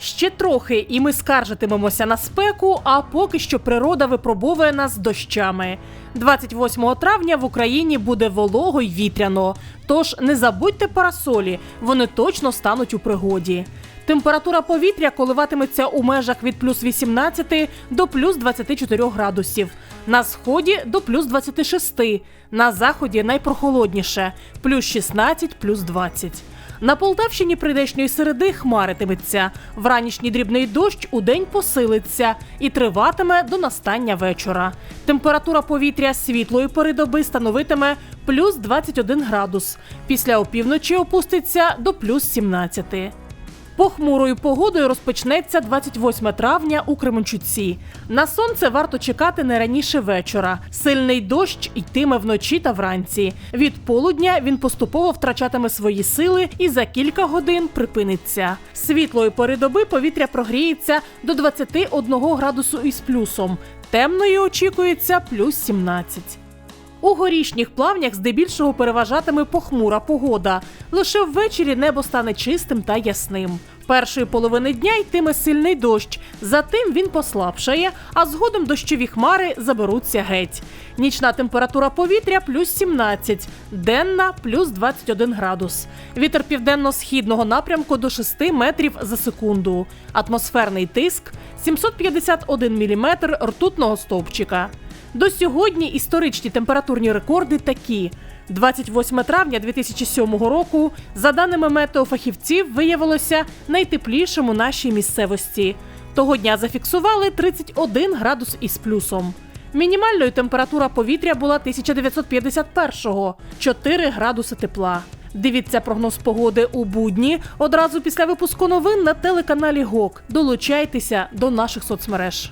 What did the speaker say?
Ще трохи, і ми скаржитимемося на спеку, а поки що природа випробовує нас дощами. 28 травня в Україні буде волого й вітряно. Тож не забудьте парасолі, вони точно стануть у пригоді. Температура повітря коливатиметься у межах від плюс 18 до плюс 24 градусів. На сході до плюс 26, на заході найпрохолодніше плюс 16, плюс 20. На Полтавщині прийдешньої середи хмаритиметься. Вранішній дрібний дощ у день посилиться і триватиме до настання вечора. Температура повітря світлої пори доби становитиме плюс 21 градус. Після опівночі опуститься до плюс 17. Похмурою погодою розпочнеться 28 травня у Кременчуці. На сонце варто чекати не раніше вечора. Сильний дощ йтиме вночі та вранці. Від полудня він поступово втрачатиме свої сили і за кілька годин припиниться. Світлої пори доби повітря прогріється до 21 градусу із плюсом. Темної очікується плюс 17. У горішніх плавнях здебільшого переважатиме похмура погода. Лише ввечері небо стане чистим та ясним. Першої половини дня йтиме сильний дощ, затим він послабшає, а згодом дощові хмари заберуться геть. Нічна температура повітря плюс 17, денна плюс 21 градус. Вітер південно-східного напрямку до 6 метрів за секунду. Атмосферний тиск 751 міліметр ртутного стовпчика. До сьогодні історичні температурні рекорди такі. 28 травня 2007 року, за даними метеофахівців, виявилося найтеплішим у нашій місцевості. Того дня зафіксували 31 градус із плюсом. Мінімальною температура повітря була 1951-го – 4 градуси тепла. Дивіться прогноз погоди у будні одразу після випуску новин на телеканалі ГОК. Долучайтеся до наших соцмереж.